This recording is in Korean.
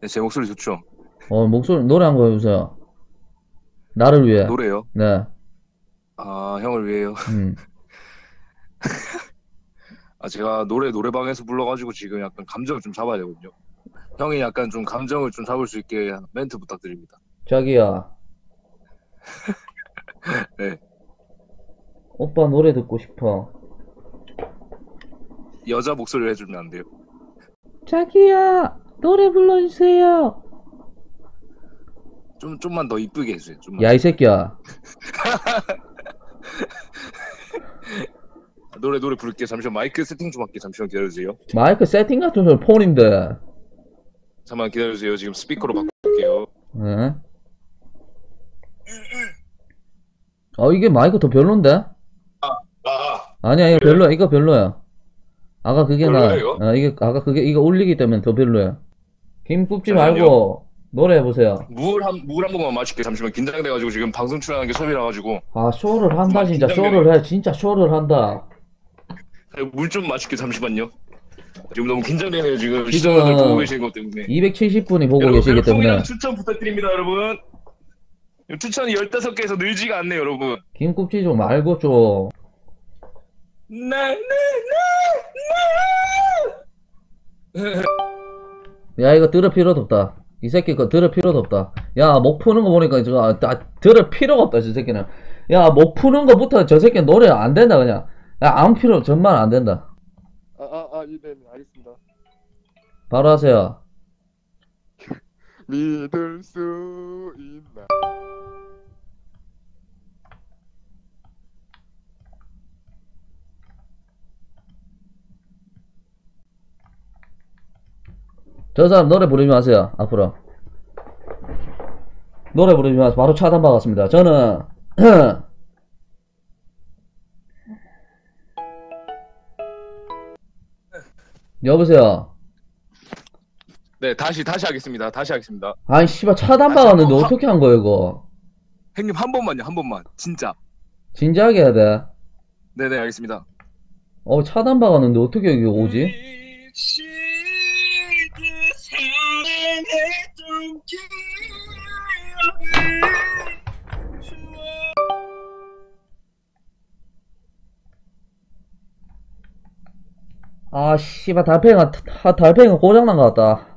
네, 제 목소리 좋죠? 어, 목소리, 노래 한 거 해보세요. 나를 위해. 노래요? 네. 아, 형을 위해요. 음. 아, 제가 노래 노래방에서 불러가지고 지금 약간 감정을 좀 잡아야 되거든요. 형이 약간 좀 감정을 좀 잡을 수 있게 멘트 부탁드립니다. 자기야. 네. 오빠 노래 듣고 싶어. 여자 목소리를 해주면 안 돼요. 자기야, 노래 불러주세요. 좀, 좀만 더 이쁘게 해주세요. 좀만. 야, 이 새끼야. 노래, 노래 부를게요. 잠시만 마이크 세팅 좀 할게요. 잠시만 기다려주세요. 마이크 세팅 같은 소리 폰인데. 잠깐만 기다려주세요. 지금 스피커로 바꿀게요. 네. 어, 이게 마이크 더 별론데? 아, 아니야, 이거 별로야. 이거 별로야. 아까 그게 나, 별로야, 이거? 어, 이게, 아까 그게, 이거 올리기 때문에 더 별로야. 김 굽지. 말고, 노래 해보세요. 물 한, 물한 번만 마실게요. 잠시만 긴장돼가지고 지금 방송 출연하는 게 처음이라가지고. 아, 쇼를 한다, 진짜. 긴장되네. 쇼를 해. 진짜 쇼를 한다. 물 좀 마실게요. 잠시만요. 지금 너무 긴장되네요. 지금 시청자들 보고 계시는 것 때문에. 270분이 보고 여러분, 계시기 때문에. 추천 부탁드립니다, 여러분. 추천이 15개에서 늘지가 않네요, 여러분. 김 굽지 좀 말고 좀. 나, 나, 나, 나. 야, 이거 들을 필요도 없다. 이 새끼 거 들을 필요도 없다. 야, 목 푸는 거 보니까 저거, 아, 아, 들을 필요가 없다, 저 새끼는. 야, 목 푸는 거부터 저 새끼 노래 안 된다, 그냥. 야, 아무 필요, 전만 안 된다. 아, 아, 아, 네, 네, 알겠습니다. 바로 하세요. 믿을 수 있나? 저 사람 노래 부르지 마세요, 앞으로. 노래 부르지 마세요. 바로 차단 받았습니다. 저는, 여보세요. 네, 다시, 다시 하겠습니다. 다시 하겠습니다. 아이, 씨발, 차단 받았는데 어떻게 한 거야, 이거? 형님, 한 번만요, 한 번만. 진짜. 진지하게 해야 돼. 네네, 알겠습니다. 어, 차단 박았는데 어떻게 이게 오지? 아, 씨발, 달팽이가, 다- 달팽이가 고장난 것 같다.